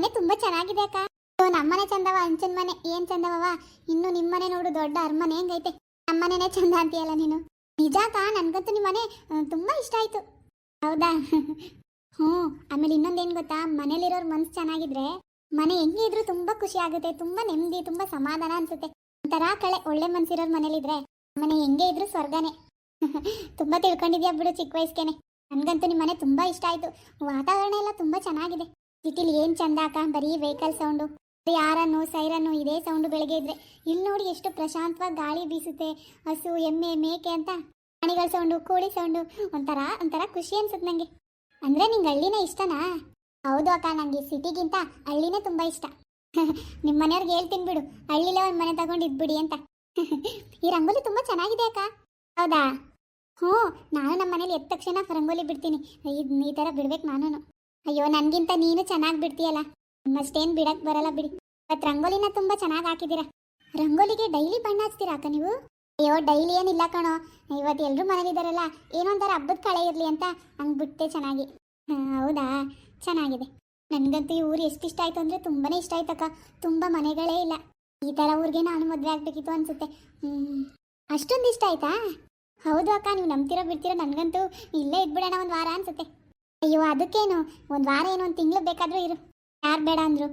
ಮನೆ ತುಂಬಾ ಚೆನ್ನಾಗಿದೆ ಅಕ್ಕ. ನಮ್ಮನೆ ಚಂದವ, ಅಂಚನ್ ಮನೆ. ಏನ್ ಚಂದವ ಇನ್ನು ನಿಮ್ಮನೆ ನೋಡು, ದೊಡ್ಡ ಅರಮನೆ ಹೆಂಗೈತೆ. ನಮ್ಮನೆನೇ ಚಂದ ಅಂತೀಯಲ್ಲ ನೀನು. ನಿಜ ಅಕ್ಕ, ನನ್ಗಂತೂ ನಿಮ್ಮನೆ ತುಂಬಾ ಇಷ್ಟ ಆಯ್ತು. ಹೌದಾ? ಹ್ಞೂ, ಆಮೇಲೆ ಇನ್ನೊಂದೇನು ಗೊತ್ತಾ? ಮನೇಲಿರೋರ್ ಮನ್ಸು ಚೆನ್ನಾಗಿದ್ರೆ ಮನೆ ಹೆಂಗೆ ಇದ್ರೂ ತುಂಬಾ ಖುಷಿ ಆಗುತ್ತೆ, ತುಂಬಾ ನೆಮ್ಮದಿ, ತುಂಬಾ ಸಮಾಧಾನ ಅನ್ಸುತ್ತೆ. ಒಂಥರ ಕಳೆ, ಒಳ್ಳೆ ಮನ್ಸಿರೋರ್ ಮನೇಲಿದ್ರೆ ಮನೆ ಹೆಂಗೆ ಇದ್ರೂ ಸ್ವರ್ಗನೇ. ತುಂಬಾ ತಿಳ್ಕೊಂಡಿದ್ಯಾ ಬಿಡು ಚಿಕ್ಕ ವಯಸ್ಗೆನೆ ನನ್ಗಂತೂ ನಿಮ್ಮ ಮನೆ ತುಂಬಾ ಇಷ್ಟ ಆಯ್ತು. ವಾತಾವರಣ ಎಲ್ಲ ತುಂಬಾ ಚೆನ್ನಾಗಿದೆ. ಸಿಟಿಲಿ ಏನ್ ಚಂದ ಅಕ್ಕ? ಬರೀ ವೆಹಿಕಲ್ ಸೌಂಡು ಯಾರನ್ನು ಸೈರನ್ನು ಇದೇ ಸೌಂಡು ಬೆಳಗ್ಗೆ ಇದ್ರೆ. ಇಲ್ಲಿ ನೋಡಿ ಎಷ್ಟು ಪ್ರಶಾಂತವಾಗಿ ಗಾಳಿ ಬೀಸುತ್ತೆ. ಹಸು, ಎಮ್ಮೆ, ಮೇಕೆ ಅಂತ. ಪ್ರಾಣಿಗಳ ಸೌಂಡು ಕೋಳಿ ಸೌಂಡು ಒಂಥರ ಒಂಥರ ಖುಷಿ ಅನ್ಸುತ್ತೆ ನಂಗೆ. ಅಂದ್ರೆ ನಿಂಗೆ ಹಳ್ಳಿನೇ ಇಷ್ಟನಾ? ಹೌದು ಅಕ್ಕ, ನಂಗೆ ಸಿಟಿಗಿಂತ ಹಳ್ಳಿನೇ ತುಂಬಾ ಇಷ್ಟ. ನಿಮ್ಮ ಮನೆಯವ್ರಿಗೆ ಹೇಳ್ತೀನಿ ಬಿಡು. ಹಳ್ಳಿಲೇ ಒಂದು ಮನೆ ತಗೊಂಡು ಇದ್ಬಿಡಿ ಅಂತ. ಈ ರಂಗೋಲಿ ತುಂಬಾ ಚೆನ್ನಾಗಿದೆ ಅಕ್ಕ. ಹೌದಾ? ಹ್ಞೂ, ನಾನು ನಮ್ಮ ಮನೇಲಿ ಎದ್ದ ತಕ್ಷಣ ರಂಗೋಲಿ ಬಿಡ್ತೀನಿ. ಈ ಥರ ಬಿಡ್ಬೇಕು ನಾನು ಅಯ್ಯೋ, ನನಗಿಂತ ನೀನು ಚೆನ್ನಾಗಿ ಬಿಡ್ತೀಯಲ್ಲ? ನಿಮ್ಮಷ್ಟೇನು ಬಿಡಕ್ ಬರಲ್ಲ ಬಿಡಿ. ಇವತ್ತು ರಂಗೋಲಿನ ತುಂಬಾ ಚೆನ್ನಾಗಿ ಹಾಕಿದ್ದೀರಾ. ರಂಗೋಲಿಗೆ ಡೈಲಿ ಬಣ್ಣ ಹಚ್ತೀರಾ ಅಕ್ಕ ನೀವು? ಅಯ್ಯೋ, ಡೈಲಿ ಏನಿಲ್ಲ ಕಣೋ. ಇವತ್ತು ಎಲ್ಲರೂ ಮನೇಲಿದ್ದಾರಲ್ಲ ಏನೋ ಒಂಥರ ಹಬ್ಬದ ಕಳೆ ಇರಲಿ ಅಂತ ಹಂಗೆ ಬಿಟ್ಟೆ ಚೆನ್ನಾಗಿ. ಹೌದಾ? ಚೆನ್ನಾಗಿದೆ. ನನಗಂತೂ ಈ ಊರು ಎಷ್ಟು ಇಷ್ಟ ಆಯ್ತು ಅಂದರೆ ತುಂಬಾನೇ ಇಷ್ಟ ಆಯ್ತಕ್ಕ ತುಂಬ ಮನೆಗಳೇ ಇಲ್ಲ. ಈ ಥರ ಊರಿಗೆ ನಾನು ಮದುವೆ ಆಗಬೇಕಿತ್ತು ಅನ್ಸುತ್ತೆ. ಅಷ್ಟೊಂದು ಇಷ್ಟ ಆಯ್ತಾ? ಹೌದು ಅಕ್ಕ, ನೀವು ನಂಬ್ತಿರೋ ಬಿಡ್ತಿರೋ ನನಗಂತೂ ಇಲ್ಲೇ ಇದ್ಬಿಡೋಣ ಒಂದು ವಾರ ಅನ್ಸುತ್ತೆ. ಅಯ್ಯೋ, ಅದಕ್ಕೇನು? ಒಂದು ವಾರ ಏನು, ಒಂದು ತಿಂಗಳು ಬೇಕಾದರೂ ಇರು. ಯಾರು ಬೇಡ ಅಂದರು.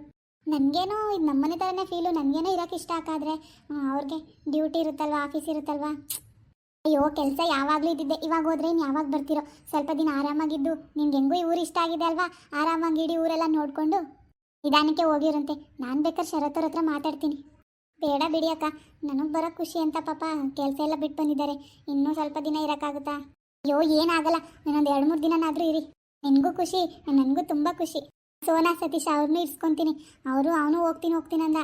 ನನಗೇನೋ ಇದು ನಮ್ಮನೆ ಥರನೇ ಫೀಲು ನನಗೇನೋ ಇರೋಕೆ ಇಷ್ಟ ಆಕಾದ್ರೆ ಅವ್ರಿಗೆ ಡ್ಯೂಟಿ ಇರುತ್ತಲ್ವಾ ಆಫೀಸ್ ಇರುತ್ತಲ್ವಾ? ಅಯ್ಯೋ, ಕೆಲಸ ಯಾವಾಗಲೂ ಇದ್ದಿದ್ದೆ. ಇವಾಗ ಹೋದ್ರೆ ಇನ್ನು ಯಾವಾಗ ಬರ್ತಿರೋ? ಸ್ವಲ್ಪ ದಿನ ಆರಾಮಾಗಿದ್ದು ನಿಮ್ಗೆ ಹೆಂಗೂ ಈ ಊರು ಇಷ್ಟ ಆಗಿದೆ ಅಲ್ವಾ? ಆರಾಮಾಗಿ ಇಡೀ ಊರೆಲ್ಲ ನೋಡಿಕೊಂಡು ನಿಧಾನಕ್ಕೆ ಹೋಗಿರಂತೆ. ನಾನು ಬೇಕಾದ್ರೆ ಶರತ್ತವ್ರ ಹತ್ರ ಮಾತಾಡ್ತೀನಿ. ಬೇಡ ಬಿಡಿ ಅಕ್ಕ. ನನಗೆ ಬರೋ ಖುಷಿ ಅಂತ ಪಾಪ ಕೆಲಸ ಎಲ್ಲ ಬಿಟ್ಟು ಬಂದಿದ್ದಾರೆ. ಇನ್ನೂ ಸ್ವಲ್ಪ ದಿನ ಇರೋಕ್ಕಾಗುತ್ತಾ? ಅಯ್ಯೋ ಏನಾಗಲ್ಲ ಇನ್ನೊಂದು ಎರಡು ಮೂರು ದಿನನಾದರೂ ಇರಿ. ನಿನಗೂ ಖುಷಿ, ನನಗೂ ತುಂಬ ಖುಷಿ. ಸೋನಾ, ಸತೀಶ್ ಅವ್ರನ್ನೂ ಇರ್ಸ್ಕೊತೀನಿ. ಅವರು, ಅವನು ಹೋಗ್ತೀನಿ ಹೋಗ್ತೀನಿ ಅಂದ.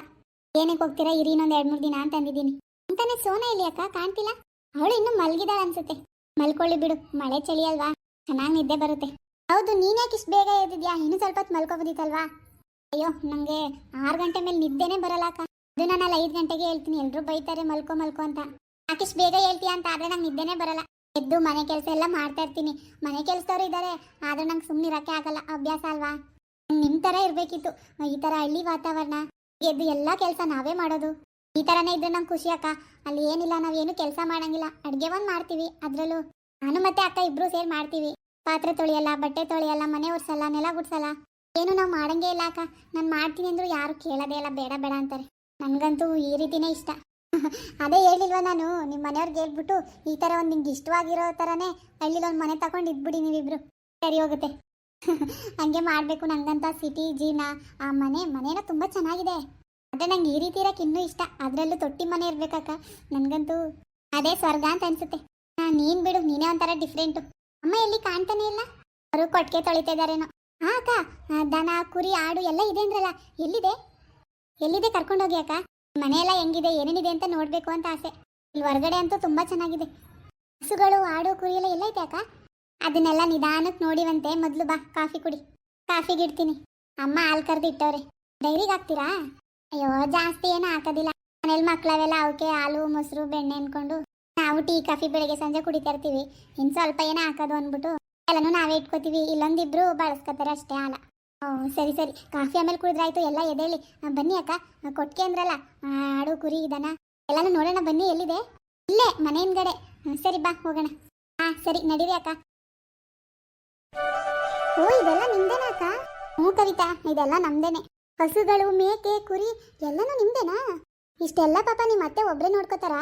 ಏನಕ್ಕೆ ಹೋಗ್ತೀರಾ? ಇರಿ ಇನ್ನೊಂದು ಎರಡು ಮೂರು ದಿನ ಅಂತ ಅಂದಿದ್ದೀನಿ. ಅಂತಾನೆ ಸೋನಾ ಇಲ್ಲಿ ಅಕ್ಕ, ಕಾಣ್ತಿಲ್ಲ? ಅವಳು ಇನ್ನೂ ಮಲಗಿದಾಳ ಅನ್ಸುತ್ತೆ. ಮಲ್ಕೊಳ್ಳಿ ಬಿಡು, ಮಳೆ ಚಳಿ ಅಲ್ವಾ ಚೆನ್ನಾಗಿ ನಿದ್ದೆ ಬರುತ್ತೆ. ಹೌದು ನೀನ್ಯಾಕೆ ಇಷ್ಟು ಬೇಗ ಎದ್ದಿದ್ಯಾ? ಇನ್ನೂ ಸ್ವಲ್ಪ ಹೊತ್ತು ಮಲ್ಕೋಬೋದಿತ್ತಲ್ವಾ? ಅಯ್ಯೋ ನನಗೆ ಆರು ಗಂಟೆ ಮೇಲೆ ನಿದ್ದೆನೇ ಬರಲ್ಲ ಅಕ್ಕ. ಅದು ನಾನು ಐದು ಗಂಟೆಗೆ ಹೇಳ್ತೀನಿ. ಎಲ್ಲರೂ ಬೈತಾರೆ ಮಲ್ಕೊ ಮಲ್ಕೊ ಅಂತ. ಯಾಕಿಷ್ಟು ಬೇಗ ಹೇಳ್ತೀಯ ಅಂತ? ಆದ್ರೆ ನಂಗೆ ನಿದ್ದೆನೇ ಬರಲ್ಲ. ಎದ್ದು ಮನೆ ಕೆಲಸ ಎಲ್ಲ ಮಾಡ್ತಾ ಇರ್ತೀನಿ. ಮನೆ ಕೆಲಸದವ್ರು ಇದ್ದಾರೆ ಆದ್ರೆ ನಂಗೆ ಸುಮ್ಮನೆ ಇರೋಕ್ಕೆ ಆಗಲ್ಲ, ಅಭ್ಯಾಸ ಅಲ್ವಾ? ನಿಮ್ ತರ ಇರಬೇಕಿತ್ತು. ಈ ತರ ಹಳ್ಳಿ ವಾತಾವರಣ, ಎದ್ದು ಎಲ್ಲಾ ಕೆಲಸ ನಾವೇ ಮಾಡೋದು. ಈ ತರನೇ ಇದ್ರೆ ನಂಗೆ ಖುಷಿ ಅಕ್ಕ. ಅಲ್ಲಿ ಏನಿಲ್ಲ ನಾವೇನು ಕೆಲಸ ಮಾಡಂಗಿಲ್ಲ. ಅಡ್ಗೆ ಒಂದ್ ಮಾಡ್ತೀವಿ ಅದ್ರಲ್ಲೂ. ನಾನು ಮತ್ತೆ ಅಕ್ಕ ಇಬ್ರು ಸೇರಿ ಮಾಡ್ತೀವಿ. ಪಾತ್ರೆ ತೊಳೆಯಲ್ಲ, ಬಟ್ಟೆ ತೊಳೆಯಲ್ಲ, ಮನೆ ಒರ್ಸಲ್ಲ, ನೆಲ ಗುಡ್ಸಲ್ಲ. ಏನು ನಾವು ಮಾಡಂಗೇ ಇಲ್ಲ ಅಕ್ಕ. ನಾನು ಮಾಡ್ತೀನಿ ಅಂದ್ರೂ ಯಾರು ಕೇಳೋದೇ ಇಲ್ಲ, ಬೇಡ ಬೇಡ ಅಂತಾರೆ. ನನಗಂತೂ ಈ ರೀತಿನೇ ಇಷ್ಟ. ಅದೇ ಹೇಳಿಲ್ವ ನಾನು? ನಿಮ್ಮ ಮನೆಯವ್ರಿಗೆ ಹೇಳ್ಬಿಟ್ಟು ಈ ತರ ಒಂದ್ ನಿಮ್ಗೆ ಇಷ್ಟವಾಗಿರೋ ತರನೇ ಹಳ್ಳಿಲಿ ಒಂದು ಮನೆ ತಗೊಂಡು ಇದ್ಬಿಡಿ ನೀವಿಬ್ರು. ಸರಿ ಹೋಗುತ್ತೆ. ಹಂಗೆ ಮಾಡಬೇಕು ನಂಗಂತ ಸಿಟಿ ಜೀನ ಆ ಮನೆ, ಮನೇನ ತುಂಬಾ ಚೆನ್ನಾಗಿದೆ. ಅದೇ ನಂಗೆ ಈ ರೀತಿ ಇರೋಕೆ ಇನ್ನೂ ಇಷ್ಟ. ಅದ್ರಲ್ಲೂ ತೊಟ್ಟಿ ಮನೆ ಇರ್ಬೇಕಕ್ಕ. ನನಗಂತೂ ಅದೇ ಸ್ವರ್ಗ ಅಂತ ಅನ್ಸುತ್ತೆ. ನೀನ್ ಬಿಡು. ನೀನೇ ಒಂಥರ ಡಿಫ್ರೆಂಟು ಅಮ್ಮ, ಎಲ್ಲಿ ಕಾಣ್ತಾನೆ ಇಲ್ಲ? ಅವರು ಕೊಟ್ಟಿಗೆ ತೊಳಿತಾ ಹಾ, ಅಕ್ಕ. ದನ, ಕುರಿ, ಆಡು ಎಲ್ಲ ಇದೆ ಅಂದ್ರಲ್ಲ. ಎಲ್ಲಿದೆ? ಎಲ್ಲಿದೆ ಕರ್ಕೊಂಡೋಗಿ ಅಕ್ಕ? ಮನೆಯೆಲ್ಲ ಹೆಂಗಿದೆ, ಏನೇನಿದೆ ಅಂತ ನೋಡ್ಬೇಕು ಅಂತ ಆಸೆ. ಇಲ್ಲಿ ಹೊರಗಡೆ ಅಂತೂ ತುಂಬಾ ಚೆನ್ನಾಗಿದೆ. ಹಸುಗಳು, ಆಡು, ಕುರಿ ಎಲ್ಲ ಐತೆ ಅಕ್ಕ? ಅದನ್ನೆಲ್ಲ ನಿಧಾನಕ್ಕೆ ನೋಡಿವಂತೆ. ಮೊದಲು ಬಾ, ಕಾಫಿ ಕುಡಿ. ಕಾಫಿಗೆ ಇಡ್ತೀನಿ. ಅಮ್ಮ ಹಾಲು ಕರೆದು ಇಟ್ಟವ್ರೆ. ಡೈರಿಗೆ ಹಾಕ್ತೀರಾ? ಅಯ್ಯೋ, ಜಾಸ್ತಿ ಏನೂ ಹಾಕೋದಿಲ್ಲ. ಮನೇಲಿ ಮಕ್ಕಳವೆಲ್ಲ ಅವಕ್ಕೆ ಹಾಲು, ಮೊಸರು, ಬೆಣ್ಣೆ ಅನ್ಕೊಂಡು ನಾವು ಟೀ, ಕಾಫಿ ಬೆಳಗ್ಗೆ ಸಂಜೆ ಕುಡಿತಾ ಇರ್ತೀವಿ. ಇನ್ನು ಸ್ವಲ್ಪ ಏನೋ ಹಾಕೋದು ಅಂದ್ಬಿಟ್ಟು ಎಲ್ಲನೂ ನಾವೇ ಇಟ್ಕೋತೀವಿ. ಇಲ್ಲೊಂದಿಬ್ರು ಬಳಸ್ಕೊತಾರೆ ಅಷ್ಟೇ ಹಾಲ. ಸರಿ ಸರಿ. ಕಾಫಿ ಆಮೇಲೆ ಕುಡಿದ್ರಾಯ್ತು. ಎಲ್ಲ ಎದೇಳಿ ಬನ್ನಿ ಅಕ್ಕ. ಕೊಟ್ಟಿಗೆ ಅಂದ್ರಲ್ಲ ಆಡು, ಕುರಿ ಇದನ್ನ ಎಲ್ಲಾನು ನೋಡೋಣ ಬನ್ನಿ ಎಲ್ಲಿದೆ? ಇಲ್ಲೇ, ಮನೆ ಹಿಂದ್ಗಡೆ. ಸರಿ, ಬಾ, ಹೋಗೋಣ. ಹಾ ಸರಿ, ನಡೀರಿ ಅಕ್ಕ. ಓ, ಇದೆಲ್ಲ ನಿಮ್ದೇನಾ ಅಕ್ಕ? ಹ್ಞೂ, ಕವಿತಾ, ಇದೆಲ್ಲ ನಮ್ದೇನೆ. ಹಸುಗಳು, ಮೇಕೆ, ಕುರಿ, ಎಲ್ಲನೂ ನಿಮ್ದೇನಾ? ಇಷ್ಟೆಲ್ಲ ಪಾಪ ನಿಮ್ಮ ಅತ್ತೆ ಒಬ್ಬರೇ ನೋಡ್ಕೋತಾರಾ?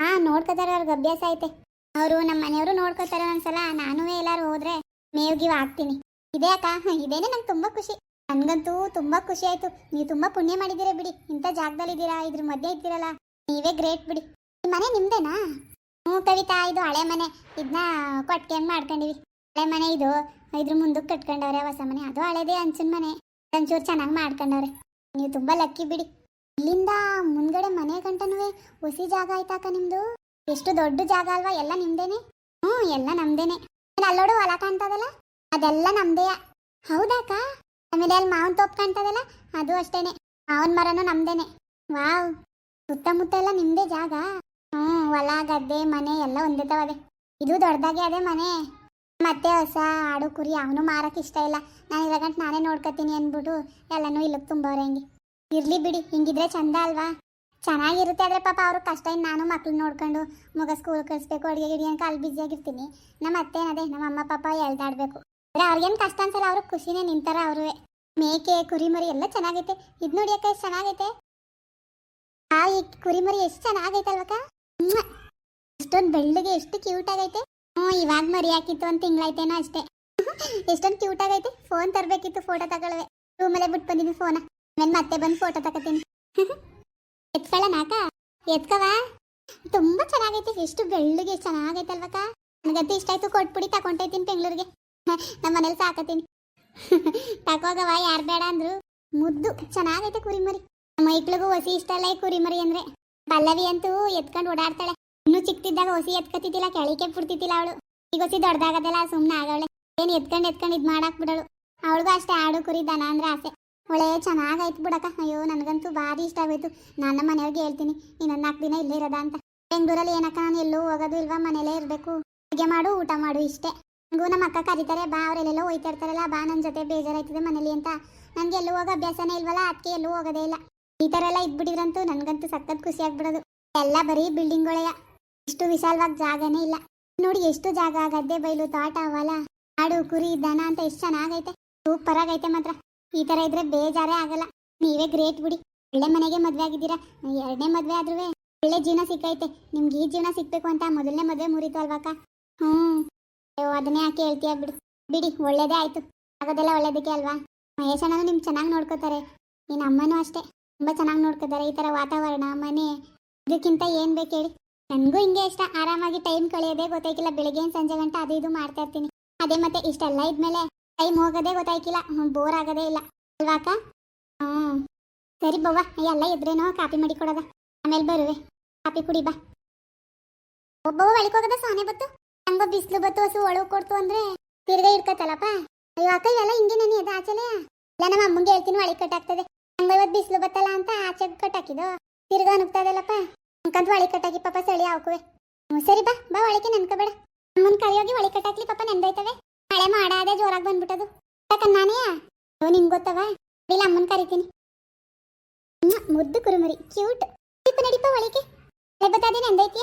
ಹಾ ನೋಡ್ಕೋತಾರ, ಅವ್ರಿಗೆ ಅಭ್ಯಾಸ ಐತೆ. ಅವರು ನಮ್ಮ ಮನೆಯವರು ನೋಡ್ಕೋತಾರ ಒಂದ್ಸಲ. ನಾನೂ ಎಲ್ಲಾರು ಹೋದ್ರೆ ಮೇವ್ಗಿವ್ ಹಾಕ್ತೀನಿ. ಇದೇ ಅಕ್ಕ, ಇದೇನೆ ನಂಗೆ ತುಂಬ ಖುಷಿ. ನನಗಂತೂ ತುಂಬಾ ಖುಷಿ ಆಯ್ತು. ನೀವು ತುಂಬಾ ಪುಣ್ಯ ಮಾಡಿದ್ದೀರಾ ಬಿಡಿ. ಇಂಥ ಜಾಗದಲ್ಲಿದ್ದೀರಾ ಇದ್ರ ಮಧ್ಯೆ ಇದ್ದೀರಲ್ಲ ನೀವೇ ಗ್ರೇಟ್ ಬಿಡಿ. ಈ ಮನೆ ನಿಮ್ದೇನಾ? ಹ್ಞೂ ಕವಿತಾ, ಇದು ಹಳೆ ಮನೆ. ಇದನ್ನ ಕೊಟ್ಕೊಂಡು ಮಾಡ್ಕೊಂಡಿವಿ. ಹಳೆ ಮನೆ ಇದು. ಇದ್ರ ಮುಂದಕ್ಕೆ ಕಟ್ಕೊಂಡವ್ರೆ ಹೊಸ ಮನೆ. ಅದು ಹಳೇದೇ ಅಂಚಿನ ಮನೆ. ಒಂಚೂರು ಚೆನ್ನಾಗಿ ಮಾಡ್ಕೊಂಡವ್ರೆ. ನೀವು ತುಂಬ ಲಕ್ಕಿ ಬಿಡಿ. ಇಲ್ಲಿಂದ ಮುಂದ್ಗಡೆ ಮನೆ ಗಂಟನೂ ಹುಸಿ ಜಾಗ ಆಯ್ತಾಕ ನಿಮ್ದು? ಎಷ್ಟು ದೊಡ್ಡ ಜಾಗ ಅಲ್ವಾ? ಎಲ್ಲ ನಿಮ್ದೇನೆ? ಹ್ಞೂ, ಎಲ್ಲ ನಮ್ದೇನೆ. ಅಲ್ಲೋಡು ಹೊಲ ಕಾಣ್ತದಲ್ಲ ಅದೆಲ್ಲ ನಮ್ದೇ. ಹೌದಾಕ ಆಮೇಲೆ ಅಲ್ಲಿ ಮಾವನ್ ತೋಪ್ ಕಾಣ್ತದಲ್ಲ, ಅದು ಅಷ್ಟೇನೆ. ಮಾವನ್ ಮರನು ನಮ್ದೇನೆ. ವಾವ್. ಸುತ್ತಮುತ್ತ ಎಲ್ಲ ನಿಮ್ದೇ ಜಾಗ? ಹ್ಮ್ ಹೊಲ, ಗದ್ದೆ, ಮನೆ ಎಲ್ಲ ಒಂದೇ ತವದೆ ಇದು ದೊಡ್ಡದಾಗೆ ಅದೇ ಮನೆ. ಮತ್ತೆ ಹೊಸ ಆಡು ಕುರಿ ಅವನು ಮಾರಕ್ಕೆ ಇಷ್ಟ ಇಲ್ಲ. ನಾನು ಇವಾಗಂಟ್ ನಾನೇ ನೋಡ್ಕೊತೀನಿ ಅಂದ್ಬಿಟ್ಟು ಎಲ್ಲನೂ ಇಲ್ಲಿ ತುಂಬವ್ರೆ ಹಂಗೆ. ಇರ್ಲಿ ಬಿಡಿ, ಹಿಂಗಿದ್ರೆ ಚಂದ ಅಲ್ವಾ? ಚೆನ್ನಾಗಿರುತ್ತೆ ಆದರೆ ಪಾಪ ಅವರು ಕಷ್ಟ ಇನ್ನು ನಾನು ಮಕ್ಳು ನೋಡ್ಕೊಂಡು, ಮಗ ಸ್ಕೂಲ್ ಕಳಿಸ್ಬೇಕು, ಅಡುಗೆ ಗಿಡಿ ಅಂತ ಅಲ್ಲಿ ಬ್ಯುಸಿಯಾಗಿರ್ತೀನಿ ನಮ್ಮ ಅತ್ತೇನದೇ ನಮ್ಮ ಅಮ್ಮ ಪಾಪ ಎಳ್ದಾಡ್ಬೇಕು ಆದರೆ ಅವ್ರಿಗೇನು ಕಷ್ಟ ಅನ್ಸಲ್ಲ, ಅವರು ಖುಷಿನೇ ನಿಂತಾರ, ಅವರು ಮೇಕೆ, ಕುರಿಮರಿ ಎಲ್ಲ ಚೆನ್ನಾಗೈತೆ. ಇದ್ ನೋಡಿ ಎಷ್ಟು ಚೆನ್ನಾಗೈತೆ. ಆ, ಈ ಕುರಿಮರಿ ಎಷ್ಟು ಚೆನ್ನಾಗೈತೆ ಅಲ್ವಕ್ಕ ಎಷ್ಟೊಂದು ಬೆಳ್ಳಗೆ, ಎಷ್ಟು ಕ್ಯೂಟ್ ಆಗೈತೆ. ಹ್ಞೂ ಇವಾಗ ಮರಿ ಹಾಕಿತ್ತು ಒಂದು ತಿಂಗಳಾಯ್ತೇನೋ ಅಷ್ಟೇ. ಎಷ್ಟೊಂದು ಕ್ಯೂಟ್ ಆಗೈತೆ. Phone ತರಬೇಕಿತ್ತು photo ತಗೊಳ್ವೆ. ರೂಮಲ್ಲೇ ಬಿಟ್ಟು ಬಂದಿದ್ವಿ ಫೋನ ನಾನು ಮತ್ತೆ ಬಂದು ಫೋಟೋ ತಗೋತೀನಿ. ಎತ್ಕೊಳ್ಳೋಣಾಕ ಎತ್ಕವಾ ತುಂಬಾ ಚೆನ್ನಾಗೈತೆ. ಎಷ್ಟು ಬೆಳ್ಳಗೆ ಚೆನ್ನಾಗೈತೆ ಅಲ್ವಕ್ಕ ನನಗಂತೂ ಇಷ್ಟ ಆಯ್ತು. ಕೊಟ್ಬಿಡಿ ತಗೊಂಡೈತೀನಿ ಬೆಂಗಳೂರಿಗೆ. ನಮ್ಮ ಮನೇಲಿ ಸಾಕತೀನಿ ತಕೋಗವ ಯಾರು ಬೇಡ ಅಂದ್ರು. ಮುದ್ದು, ಚೆನ್ನಾಗೈತೆ ಕುರಿಮರಿ. ನಮ್ಮ ಮೈಕ್ಳಿಗೂ ಹೊಸಿ ಇಷ್ಟ ಅಲ್ಲ ಈ ಕುರಿಮರಿ ಅಂದ್ರೆ. ಪಲ್ಲವಿ ಅಂತೂ ಎತ್ಕೊಂಡು ಓಡಾಡ್ತಾಳೆ. ಇನ್ನು ಚಿಕ್ಕದಿದ್ದಾಗ ಹೊಸಿ ಎತ್ಕತಿದ್ದಿಲ್ಲ ಕೆಳಿಕೆ ಬಿಡ್ತಿದ್ದಿಲ್ಲ ಅವಳು. ಈಗ ಹೊಸಿ ದೊಡ್ಡದಾಗದಲ್ಲ ಸುಮ್ಮನೆ ಆಗವಳೆ. ಏನ್ ಎತ್ಕೊಂಡು ಎತ್ಕೊಂಡು ಇದು ಮಾಡಾಕ್ ಬಿಡಳು. ಅವಳಿಗೂ ಅಷ್ಟೇ ಆಡು ಕುರಿ ದನ ಅಂದ್ರೆ ಆಸೆ. ಒಳ್ಳೆ ಚೆನ್ನಾಗಾಯ್ತು ಬಿಡಕ್ಕ. ಅಯ್ಯೋ, ನನಗಂತೂ ಭಾರಿ ಇಷ್ಟ ಆಗೋಯ್ತು. ನನ್ನ ಮನೆಯವ್ರಿಗೆ ಹೇಳ್ತೀನಿ, ಇನ್ನೊಂದು ನಾಲ್ಕು ದಿನ ಇಲ್ಲೇ ಇರೋದ ಅಂತ. ಬೆಂಗಳೂರಲ್ಲಿ ಏನಕ್ಕ, ನಾನು ಎಲ್ಲೂ ಹೋಗೋದು ಇಲ್ವಾ? ಮನೇಲೇ ಇರಬೇಕು. ಅಡುಗೆ ಮಾಡು, ಊಟ ಮಾಡು ಇಷ್ಟೇ. ನನಗೂ ನಮ್ಮ ಅಕ್ಕ ಕರೀತಾರೆ, ಬಾ ಅವರೆಲ್ಲೆಲ್ಲೋ ಹೋಯ್ತಾ ಇರ್ತಾರಲ್ಲ ಬಾ ನನ್ನ ಜೊತೆ ಬೇಜಾರಾಯ್ತದೆ ಮನೇಲಿ ಅಂತ. ನನಗೆ ಎಲ್ಲೂ ಹೋಗೋ ಅಭ್ಯಾಸನೇ ಇಲ್ವಲ್ಲ ಅದಕ್ಕೆ ಎಲ್ಲೂ ಹೋಗೋದೇ ಇಲ್ಲ. ಈ ಥರ ಎಲ್ಲ ಇದ್ಬಿಟ್ಟಿದ್ರಂತೂ ನನಗಂತೂ ಸಖತ್ ಖುಷಿ ಆಗ್ಬಿಡೋದು. ಎಲ್ಲ ಬರೀ ಬಿಲ್ಡಿಂಗ್ಗಳೆಯ ಇಷ್ಟು ವಿಶಾಲವಾಗಿ ಜಾಗನೇ ಇಲ್ಲ. ನೋಡಿ ಎಷ್ಟು ಜಾಗ ಗದ್ದೆ ಬೈಲು, ತೋಟ, ಹೊಲ, ಆಡು, ಕುರಿ, ದನ ಅಂತ ಎಷ್ಟು ಚೆನ್ನಾಗೈತೆ. ಸೂಪರ್ ಆಗೈತೆ ಮಾತ್ರ. ಈ ಥರ ಇದ್ರೆ ಬೇಜಾರೇ ಆಗಲ್ಲ. ನೀವೇ ಗ್ರೇಟ್ ಬಿಡಿ. ಒಳ್ಳೆ ಮನೆಗೆ ಮದುವೆ ಆಗಿದ್ದೀರಾ? ಎರಡನೇ ಮದುವೆ ಆದ್ರೂ ಒಳ್ಳೆ ಜೀವನ ಸಿಕ್ಕೈತೆ. ನಿಮ್ಗೆ ಈ ಜೀವನ ಸಿಕ್ಬೇಕು ಅಂತ ಮೊದಲನೇ ಮದುವೆ ಮುರಿತು ಅಲ್ವಾಕ ಹ್ಮ್. ಅಯ್ಯೋ, ಅದನ್ನೇ ಯಾಕೆ ಹೇಳ್ತೀಯ? ಬಿಡು, ಬಿಡಿ, ಒಳ್ಳೇದೇ ಆಯ್ತು. ಆಗೋದೆಲ್ಲ ಒಳ್ಳೇದಕ್ಕೆ ಅಲ್ವಾ? ಮಹೇಶ್ ಅಣ್ಣನು ನಿಮ್ಗೆ ಚೆನ್ನಾಗಿ ನೋಡ್ಕೋತಾರೆ. ನಿನ್ನ ಅಮ್ಮನೂ ಅಷ್ಟೇ. ತುಂಬಾ ಚೆನ್ನಾಗಿ ನೋಡ್ಕೋತಾರೆ. ಈ ತರ ವಾತಾವರಣ, ಮನೆ. ಇದಕ್ಕಿಂತ ಏನ್ ಬೇಕು ಹೇಳಿ? ನನಗೂ ಹಿಂಗೆ ಇಷ್ಟ. ಆರಾಮಾಗಿ ಟೈಮ್ ಕಳೆಯೋದೇ ಗೊತ್ತಾಯ್ಕಿಲ್ಲ. ಬೆಳಿಗ್ಗೆ ಸಂಜೆ ಗಂಟೆ ಅದು ಇದು ಮಾಡ್ತಾ ಇರ್ತೀನಿ. ಅದೇ ಮತ್ತೆ ಇಷ್ಟೆಲ್ಲ ಇದ್ಮೇಲೆ ಟೈಮ್ ಹೋಗೋದೇ ಗೊತ್ತಾಯ್ಕಿಲ್ಲ. ಬೋರ್ ಆಗೋದೇ ಇಲ್ಲ. ಅಲ್ವಾಕ ಹ್ಞೂ ಸರಿ ಬವ್ವ ಎಲ್ಲ ಇದ್ರೇನೋ ಕಾಪಿ ಮಾಡಿ ಕೊಡೋದ. ಆಮೇಲೆ ಬರುವೆ. ಕಾಪಿ ಕುಡಿ ಬಾ. ಒಬ್ಬವ ಒಳಗೆ ಹೋಗದ ಸಾನೆ ಬತ್ತು? ಹಂಗ ಬಿಸಿಲು ಬತ್ತು ಹಸು ಒಳಗೆ ಕೊಡ್ತು ಅಂದ್ರೆ ತಿರ್ಗಾ ಇಡ್ಕತ್ತಲ್ಲಪ್ಪ? ಅಯ್ಯೋ ಅಕ್ಕ, ಎಲ್ಲ ಹಿಂಗೆ ನೆನೆ ಅದ ಆಚೆಲೆ? ಇಲ್ಲ, ನಮ್ಮ ಅಮ್ಮಂಗೆ ಹೇಳ್ತೀನಿ ಒಳಗೆ ಕಟ್ಟಾಗ್ತದೆ ಹಂಗ ಇವತ್ತು ಬಿಸಿಲು ಬತ್ತಲ್ಲ ಅಂತ ಆಚೆ ಕಟ್ಟಾಕಿದ್ದು. ತಿರ್ಗಾ ಅನುಗ್ತದಲ್ಲಪ್ಪ ಅಂಕಂತ ಒಳಗೆ ಕಟ್ಟಾಕಿ ಪಾಪ ಸಳಿ ಹಾಕುವೆ ಹ್ಞೂ ಸರಿ ಬಾ ಬಾ ಒಳಗೆ ನೆನ್ಕೋಬೇಡ. ಅಮ್ಮನ ಕರಿಯೋಗಿ ಒಳಗೆ ಕಟ್ಟಾಕ್ಲಿ ಪಾಪ ನೆಂದೈತವೆ ಮಳೆ ಮಾಡಾದೆ ಜೋರಾಗಿ ಬಂದ್ಬಿಟ್ಟದು. ನಾನೇ ಓ ನಿಂಗೆ ಗೊತ್ತವ? ಇಲ್ಲ, ಅಮ್ಮನ ಕರಿತೀನಿ. ಮುದ್ದು ಕುರುಮರಿ, ಕ್ಯೂಟ್. ನಡಿಪ ನಡಿಪ ಒಳಗೆ. ಬತ್ತಾದೆ ಎಂದೈತಿ